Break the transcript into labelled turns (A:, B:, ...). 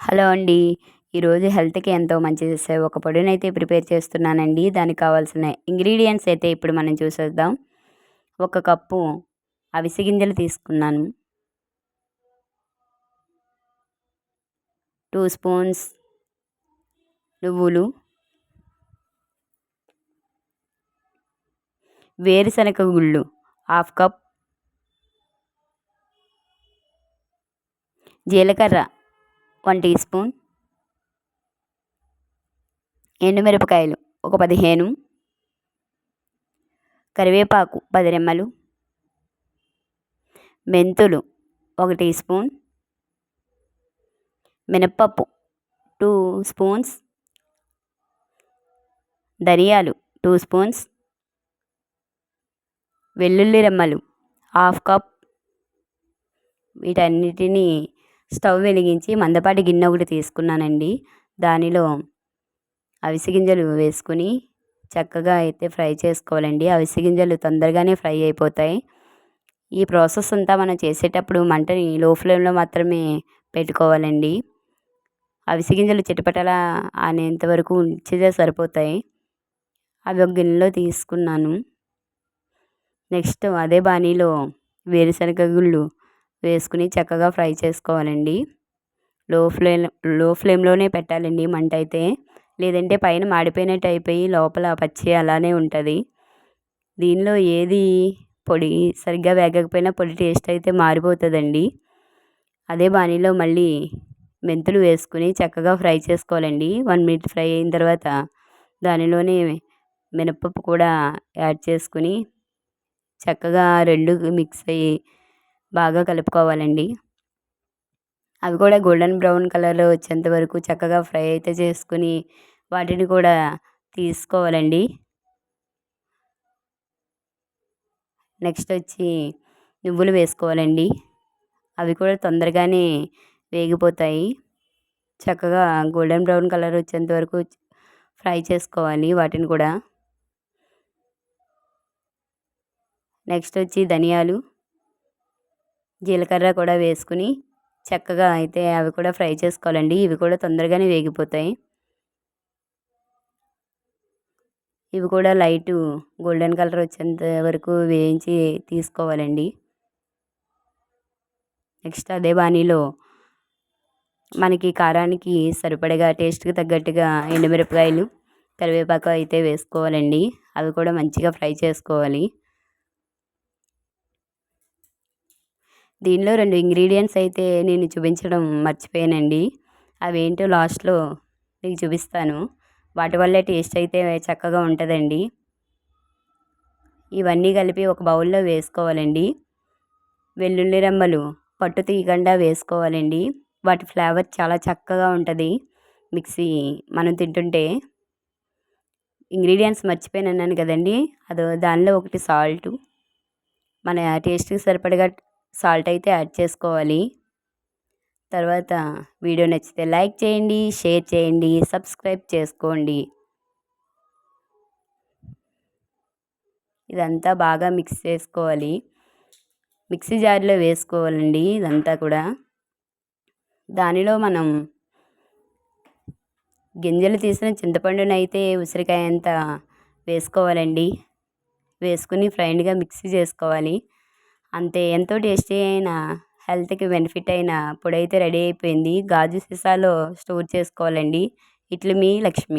A: Hello అండి. ఈరోజు హెల్త్కి ఎంతో మంచి చేసే ఒక పొడినైతే ప్రిపేర్ చేస్తున్నానండి. దానికి కావాల్సిన ఇంగ్రీడియంట్స్ అయితే ఇప్పుడు మనం చూసేద్దాం. ఒక కప్పు అవిసె గింజలు తీసుకున్నాను. టూ స్పూన్స్ నువ్వులు. వేరుశనగ గుళ్ళు. హాఫ్ కప్ జీలకర్ర. వన్ టీ స్పూన్ ఎండుమిరపకాయలు ఒక పదిహేను కరివేపాకు పది రెమ్మలు మెంతులు ఒక టీ స్పూన్ మినప్పప్పు టూ స్పూన్స్ ధనియాలు టూ స్పూన్స్ వెల్లుల్లి రెమ్మలు హాఫ్ కప్ వీటన్నిటినీ స్టవ్ వెలిగించి మందపాటి గిన్నె ఒకటి తీసుకున్నానండి. దానిలో అవిసె గింజలు వేసుకుని చక్కగా అయితే ఫ్రై చేసుకోవాలండి. అవిసె గింజలు తొందరగానే ఫ్రై అయిపోతాయి. ఈ ప్రాసెస్ అంతా మనం చేసేటప్పుడు మంటని లో ఫ్లేమ్లో మాత్రమే పెట్టుకోవాలండి. అవిసె గింజలు చిటపటలా అనేంత వరకు ఉంచితే సరిపోతాయి. అవి ఒక గిన్నెలో తీసుకున్నాను. నెక్స్ట్ అదే బాణీలో వేరుశనగ గుళ్ళు వేసుకుని చక్కగా ఫ్రై చేసుకోవాలండి. లో ఫ్లేమ్లో ఫ్లేమ్లోనే పెట్టాలండి మంట అయితే. లేదంటే పైన మాడిపోయినట్టు అయిపోయి లోపల పచ్చి అలానే ఉంటుంది. దీనిలో ఏది పొడి సరిగ్గా వేగకపోయినా పొడి టేస్ట్ అయితే మారిపోతుందండి. అదే బాణీలో మళ్ళీ మెంతులు వేసుకుని చక్కగా ఫ్రై చేసుకోవాలండి. వన్ మినిట్ ఫ్రై అయిన తర్వాత దానిలోనే మినపప్పు కూడా యాడ్ చేసుకుని చక్కగా రెండు మిక్స్ అయ్యి బాగా కలుపుకోవాలండి. అవి కూడా గోల్డెన్ బ్రౌన్ కలర్లో వచ్చేంత వరకు చక్కగా ఫ్రై అయితే చేసుకుని వాటిని కూడా తీసుకోవాలండి. నెక్స్ట్ వచ్చి నువ్వులు వేసుకోవాలండి. అవి కూడా తొందరగానే వేగిపోతాయి. చక్కగా గోల్డెన్ బ్రౌన్ కలర్ వచ్చేంత వరకు ఫ్రై చేసుకోవాలి వాటిని కూడా. నెక్స్ట్ వచ్చి ధనియాలు. జీలకర్ర కూడా వేసుకుని చక్కగా అయితే అవి కూడా ఫ్రై చేసుకోవాలండి. ఇవి కూడా తొందరగానే వేగిపోతాయి. ఇవి కూడా లైట్ గోల్డెన్ కలర్ వచ్చేంత వరకు వేయించి తీసుకోవాలండి. నెక్స్ట్ అదే బాణీలో మనకి కారానికి సరిపడగా టేస్ట్కి తగ్గట్టుగా ఎండుమిరపకాయలు కరివేపాకు అయితే వేసుకోవాలండి. అవి కూడా మంచిగా ఫ్రై చేసుకోవాలి. దీనిలో రెండు ఇంగ్రీడియంట్స్ అయితే నేను చూపించడం మర్చిపోయానండి. అవేంటో లాస్ట్లో మీకు చూపిస్తాను. వాటి వల్ల టేస్ట్ అయితే చక్కగా ఉంటుందండి. ఇవన్నీ కలిపి ఒక బౌల్లో వేసుకోవాలండి. వెల్లుల్లి రెమ్మలు పట్టు తీయకుండా వేసుకోవాలండి. వాటి ఫ్లేవర్ చాలా చక్కగా ఉంటుంది. మిక్సీ మనం తింటుంటే. ఇంగ్రీడియంట్స్ మర్చిపోయాను కదండి. అదో దానిలో ఒకటి సాల్ట్. మన టేస్ట్కి సరిపడగా సాల్ట్ అయితే యాడ్ చేసుకోవాలి. తర్వాత వీడియో నచ్చితే లైక్ చేయండి షేర్ చేయండి సబ్స్క్రైబ్ చేసుకోండి. ఇదంతా బాగా మిక్స్ చేసుకోవాలి. మిక్సీ జార్లో వేసుకోవాలండి ఇదంతా కూడా. దానిలో మనం గింజలు తీసిన చింతపండునైతే అయితే ఉసిరికాయ అంతా వేసుకోవాలండి. వేసుకుని ఫ్రైండ్గా మిక్సీ చేసుకోవాలి. అంతే ఎంతో టేస్టీ అయిన హెల్త్కి బెనిఫిట్ అయిన పొడి అయితే రెడీ అయిపోయింది. గాజు సీసాలో స్టోర్ చేసుకోవాలండి. ఇట్లు మీ లక్ష్మి.